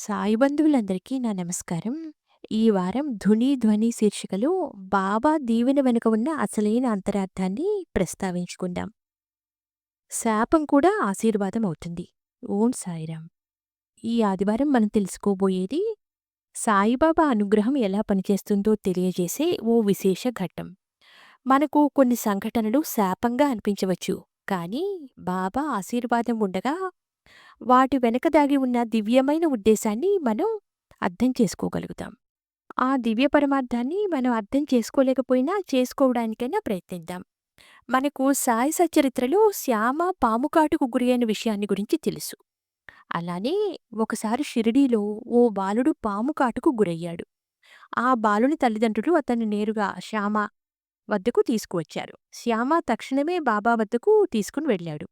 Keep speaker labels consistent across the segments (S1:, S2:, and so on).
S1: సాయి బంధువులందరికీ నా నమస్కారం. ఈ వారం 'ధుని ధ్వని' శీర్షికలో బాబా దీవెన వెనుక ఉన్న అసలైన అంతరార్థాన్ని ప్రస్తావించుకుందాం. శాపం కూడా ఆశీర్వాదం అవుతుంది. ఓం సాయిరాం. ఈ ఆదివారం మనం తెలుసుకోబోయేది సాయిబాబా అనుగ్రహం ఎలా పనిచేస్తుందో తెలియజేసే ఓ విశేష ఘట్టం. మనకు కొన్ని సంఘటనలు శాపంగా అనిపించవచ్చు. కానీ బాబా ఆశీర్వాదం ఉండగా వాటి వెనక దాగి ఉన్న దివ్యమైన ఉద్దేశాన్ని మనం అర్థం చేసుకోగలుగుతాం. ఆ దివ్య పరమార్థాన్ని మనం అర్థం చేసుకోలేకపోయినా చేసుకోవడానికైనా ప్రయత్నిద్దాం. మనకు సాయి సచ్చరిత్రలో శ్యామ పాముకాటుకు గురి అయిన విషయాన్ని గురించి తెలుసు. అలానే ఒకసారి షిరిడీలో ఓ బాలుడు పాముకాటుకు గురయ్యాడు. ఆ బాలుని తల్లిదండ్రులు అతన్ని నేరుగా శ్యామ వద్దకు తీసుకువచ్చారు. శ్యామ తక్షణమే బాబా వద్దకు తీసుకుని వెళ్ళాడు.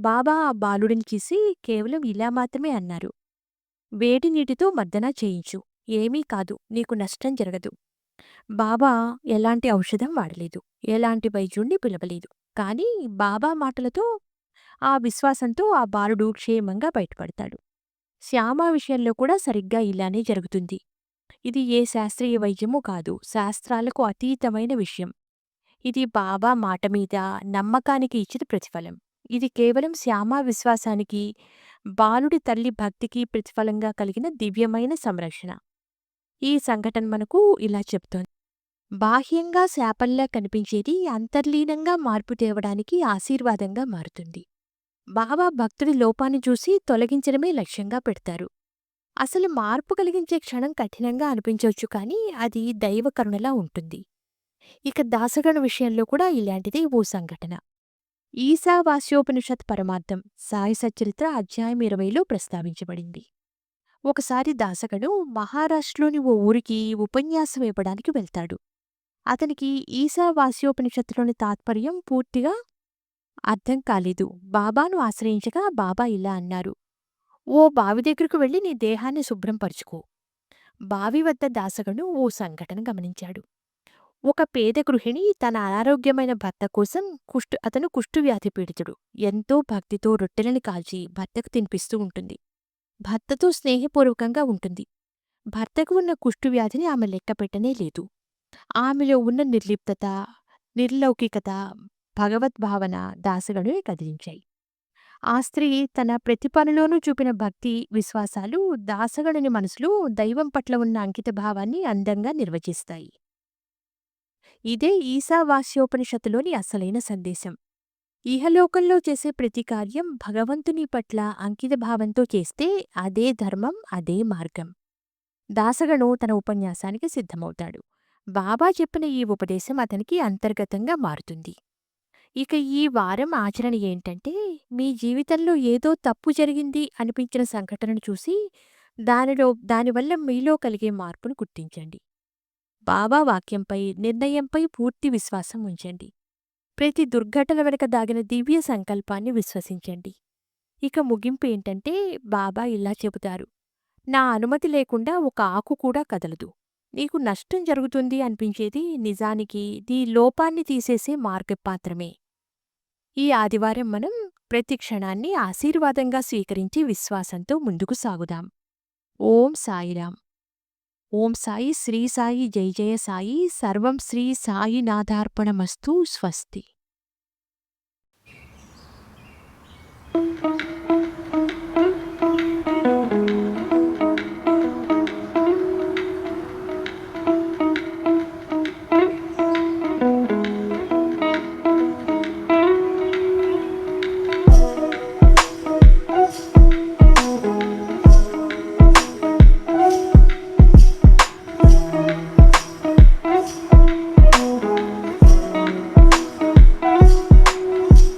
S1: బాబా ఆ బాలుడిని చూసి కేవలం ఇలా మాత్రమే అన్నారు. వేడి నీటితో మర్దన చేయించు. ఏమీ కాదు. నీకు నష్టం జరగదు. బాబా ఎలాంటి ఔషధం వాడలేదు. ఎలాంటి వైద్యుణ్ణి పిలవలేదు. కానీ బాబా మాటలతో ఆ విశ్వాసంతో ఆ బాలుడు క్షేమంగా బయటపడతాడు. శ్యామ విషయంలో కూడా సరిగ్గా ఇలానే జరుగుతుంది. ఇది ఏ శాస్త్రీయ వైద్యమూ కాదు. శాస్త్రాలకు అతీతమైన విషయం. ఇది బాబా మాట మీద నమ్మకానికి ఇచ్చిన ప్రతిఫలం. ఇది కేవలం శ్యామ విశ్వాసానికి, బాలుడి తల్లి భక్తికి ప్రతిఫలంగా కలిగిన దివ్యమైన సంరక్షణ. ఈ సంఘటన మనకు ఇలా చెప్తోంది. బాహ్యంగా శాపంలా కనిపించేది అంతర్లీనంగా మార్పు తేవడానికి ఆశీర్వాదంగా మారుతుంది. బాబా భక్తుడి లోపాన్ని చూసి తొలగించడమే లక్ష్యంగా పెడతారు. అసలు మార్పు కలిగించే క్షణం కఠినంగా అనిపించవచ్చు కానీ అది దైవ కరుణలా ఉంటుంది. ఇక దాసగణ విషయంలో కూడా ఇలాంటిదే ఓ సంఘటన. ఈశావాస్యోపనిషత్ పరమార్థం సాయి సచరిత్ర అధ్యాయం ఇరవైలో ప్రస్తావించబడింది. ఒకసారి దాసగడు మహారాష్ట్రలోని ఓ ఊరికి ఉపన్యాసం ఇవ్వడానికి వెళ్తాడు. అతనికి ఈశావాస్యోపనిషత్తులోని తాత్పర్యం పూర్తిగా అర్థం కాలేదు. బాబాను ఆశ్రయించగా బాబా ఇలా అన్నారు. ఓ బావి దగ్గరకు వెళ్ళి నీ దేహాన్ని శుభ్రం పరుచుకో. బావి వద్ద దాసగడు ఓ సంఘటన గమనించాడు. ఒక పేద గృహిణి తన అనారోగ్యమైన భర్త కోసం కుష్టు అతను కుష్ఠువ్యాధి పీడితుడు. ఎంతో భక్తితో రొట్టెలను కాల్చి భర్తకు తినిపిస్తూ ఉంటుంది. భర్తతో స్నేహపూర్వకంగా ఉంటుంది. భర్తకు ఉన్న కుష్ఠువ్యాధిని ఆమె లెక్కపెట్టనే లేదు. ఆమెలో ఉన్న నిర్లిప్తత, నిర్లౌకికత, భగవద్భావన దాసగనుని కదిలించాయి. ఆ స్త్రీ తన ప్రతి పనిలోనూ చూపిన భక్తి, విశ్వాసాలు దాసగనుని మనసులో దైవం పట్ల ఉన్న అంకితభావాన్ని అందంగా నిర్వచిస్తాయి. ఇదే ఈశావాస్యోపనిషత్తులోని అసలైన సందేశం. ఇహలోకంలో చేసే ప్రతి కార్యం భగవంతుని పట్ల అంకితభావంతో చేస్తే అదే ధర్మం, అదే మార్గం. దాసగను తన ఉపన్యాసానికి సిద్ధమవుతాడు. బాబా చెప్పిన ఈ ఉపదేశం అతనికి అంతర్గతంగా మారుతుంది. ఇక ఈ వారం ఆచరణ ఏంటంటే మీ జీవితంలో ఏదో తప్పు జరిగింది అనిపించిన సంఘటనను చూసి దానిలో దానివల్ల మీలో కలిగే మార్పును గుర్తించండి. బాబా వాక్యంపై, నిర్ణయంపై పూర్తి విశ్వాసం ఉంచండి. ప్రతి దుర్ఘటన వెనుక దాగిన దివ్య సంకల్పాన్ని విశ్వసించండి. ఇక ముగింపు ఏంటంటే బాబా ఇలా చెబుతారు. నా అనుమతి లేకుండా ఒక ఆకు కూడా కదలదు. నీకు నష్టం జరుగుతుంది అనిపించేది నిజానికి నీ లోపాన్ని తీసేసే మార్గపాత్రమే. ఈ ఆదివారం మనం ప్రతి క్షణాన్ని ఆశీర్వాదంగా స్వీకరించి విశ్వాసంతో ముందుకు సాగుదాం. ఓం సాయిరాం. ఓం సాయి శ్రీ సాయి జై జయ సాయి సర్వం శ్రీ సాయినాథార్పణమస్తు స్వస్తి